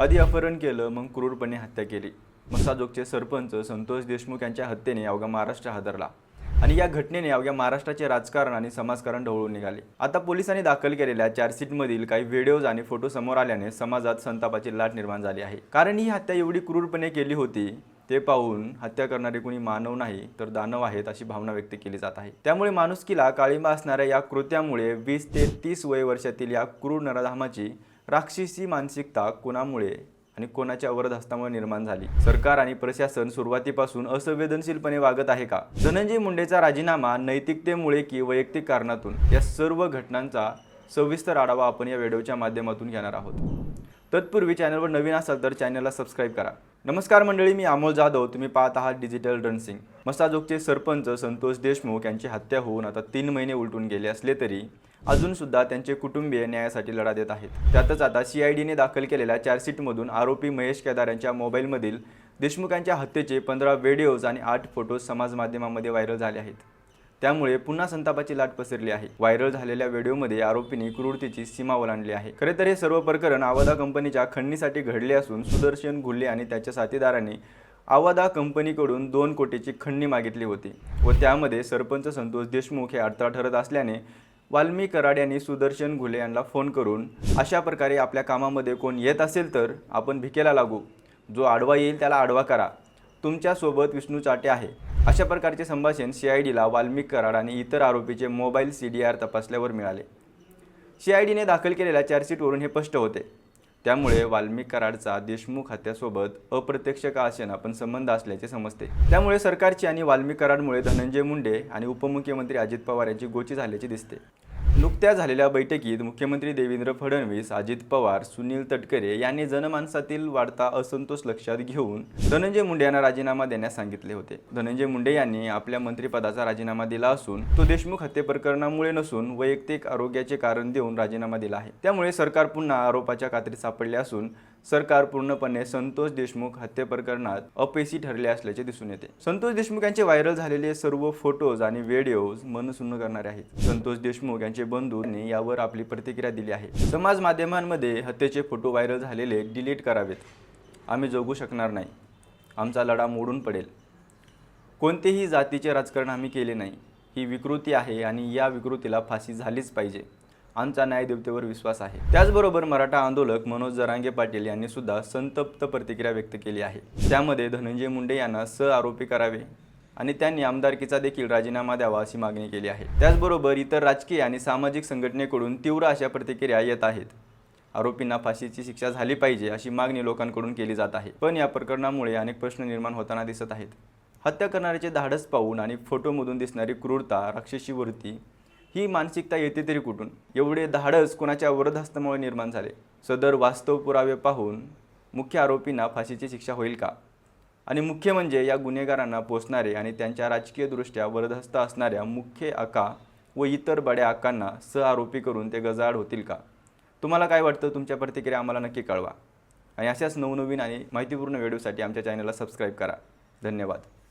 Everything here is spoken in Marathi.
आधी अपहरण केलं मग क्रूरपणे हत्या केली. मसाजोगचे सरपंच संतोष देशमुख यांच्या हत्येने अवघा महाराष्ट्र हादरला आणि या घटनेने अवघ्या महाराष्ट्राचे राजकारण आणि समाजकारण ढवळून निघाले. आता पोलिसांनी दाखल केलेल्या चार्जशीटमधील काही व्हिडिओज आणि फोटो समोर आल्याने समाजात संतापाची लाट निर्माण झाली आहे. कारण ही हत्या एवढी क्रूरपणे केली होती ते पाहून हत्या करणारे कोणी मानव नाही तर दानव आहेत अशी भावना व्यक्त केली जात आहे. त्यामुळे माणुसकीला काळिंबा असणाऱ्या या कृत्यामुळे वीस ते तीस वय वर्षातील या क्रूर नराधामाची राक्षसी मानसिकता कोणामुळे आणि कोणाच्या अवरधस्तामुळे निर्माण झाली? सरकार आणि प्रशासन सुरुवातीपासून असंवेदनशीलपणे वागत आहे का? धनंजय मुंडेचा राजीनामा नैतिकतेमुळे की वैयक्तिक कारणातून? या सर्व घटनांचा सविस्तर आढावा आपण या व्हिडिओच्या माध्यमातून घेणार आहोत. तत्पूर्वी चॅनलवर नवीन असाल तर चॅनलला सबस्क्राईब करा. नमस्कार मंडळी मी अमोल जाधव. तुम्ही पाहत आहात डिजिटल रणसिंग. मसाजोगचे सरपंच संतोष देशमुख यांची हत्या होऊन आता तीन महिने उलटून गेले असले तरी अजूनसुद्धा त्यांचे कुटुंबीय न्यायासाठी लढा देत आहेत. त्यातच आता सी आय डीने दाखल केलेल्या चार्जशीटमधून आरोपी महेश केदार यांच्या मोबाईलमधील देशमुखांच्या हत्येचे पंधरा व्हिडिओज आणि आठ फोटोज समाजमाध्यमामध्ये व्हायरल झाले आहेत. त्यामुळे पुन्हा संतापाची लाट पसरली आहे. व्हायरल झालेल्या व्हिडिओमध्ये आरोपींनी क्रूरतेची सीमा ओलांडली आहे. खरे तर हे सर्व प्रकरण आवादा कंपनीच्या खंडणीसाठी घडले असून सुदर्शन घुल्ले आणि त्याच्या साथीदारांनी आवादा कंपनीकडून दोन कोटीची खंडणी मागितली होती व त्यामध्ये सरपंच संतोष देशमुख हे अडथळा ठरत असल्याने वाल्मी कराड यांनी सुदर्शन घुले यांना फोन करून अशा प्रकारे आपल्या कामामध्ये कोण येत असेल तर आपण भिकेला लागू. जो आडवा येईल त्याला आडवा करा. तुमच्यासोबत विष्णू चाटे आहे. अशा प्रकारचे संभाषण सी आय डीला वाल्मिक कराड आणि इतर आरोपीचे मोबाईल सी डी आर तपासल्यावर मिळाले. सी आय डीने दाखल केलेल्या चार्जशीटवरून हे स्पष्ट होते. त्यामुळे वाल्मिक कराडचा देशमुख हत्यासोबत अप्रत्यक्ष का असेना पण संबंध असल्याचे समजते. त्यामुळे सरकारची आणि वाल्मिक कराडमुळे धनंजय मुंडे आणि उपमुख्यमंत्री अजित पवार यांची गोची झाल्याचे दिसते. नुकत्याच झालेल्या बैठकीत मुख्यमंत्री देवेंद्र फडणवीस अजित पवार सुनील तटकरे यांनी जनमानसातील वाढता असंतोष लक्षात घेऊन धनंजय मुंडे यांना राजीनामा देण्यास सांगितले होते. धनंजय मुंडे यांनी आपल्या मंत्रिपदाचा राजीनामा दिला असून तो देशमुख हत्ये प्रकरणामुळे नसून वैयक्तिक आरोग्याचे कारण देऊन राजीनामा दिला आहे. त्यामुळे सरकार पुन्हा आरोपाच्या कात्रीत सापडले असून सरकार पूर्णपणे संतोष देशमुख हत्ये प्रकरणात अपयशी ठरले असल्याचे दिसून येते. संतोष देशमुख यांचे व्हायरल झालेले सर्व फोटोज आणि व्हिडिओज मनसुन्न करणारे आहेत. संतोष देशमुख यांचे बंधूंनी यावर आपली प्रतिक्रिया दिली आहे. समाज माध्यमांमध्ये हत्येचे फोटो व्हायरल झालेले डिलीट करावेत. आम्ही जगू शकणार नाही. आमचा लढा मोडून पडेल. कोणतेही जातीचे राजकारण आम्ही केले नाही. ही विकृती आहे आणि या विकृतीला फाशी झालीच पाहिजे. आमचा न्यायदेवतेवर विश्वास आहे. त्याचबरोबर मराठा आंदोलक मनोज जरांगे पाटील यांनी सुद्धा संतप्त प्रतिक्रिया व्यक्त केली आहे. त्यामध्ये धनंजय मुंडे यांना स आरोपी करावे आणि त्यांनी आमदारकीचा देखील राजीनामा द्यावा अशी मागणी केली आहे. त्याचबरोबर इतर राजकीय आणि सामाजिक संघटनेकडून तीव्र अशा प्रतिक्रिया येत आहेत. आरोपींना फाशीची शिक्षा झाली पाहिजे अशी मागणी लोकांकडून केली जात आहे. पण या प्रकरणामुळे अनेक प्रश्न निर्माण होताना दिसत आहेत. हत्या करणाऱ्याचे धाडस पाहून आणि फोटोमधून दिसणारी क्रूरता राक्षसी वृत्ती ही मानसिकता येते तरी कुठून? एवढे धाडस कोणाच्या वरदहस्तामुळे निर्माण झाले? सदर वास्तव पुरावे पाहून मुख्य आरोपींना फाशीची शिक्षा होईल का? आणि मुख्य म्हणजे या गुन्हेगारांना पोचणारे आणि त्यांच्या राजकीयदृष्ट्या वरदहस्त असणाऱ्या मुख्य आका व इतर बड्या आकांना स आरोपी करून ते गजाआड होतील का? तुम्हाला काय वाटतं? तुमच्या प्रतिक्रिया आम्हाला नक्की कळवा. आणि अशाच नवनवीन आणि माहितीपूर्ण व्हिडिओसाठी आमच्या चॅनलला सबस्क्राईब करा. धन्यवाद.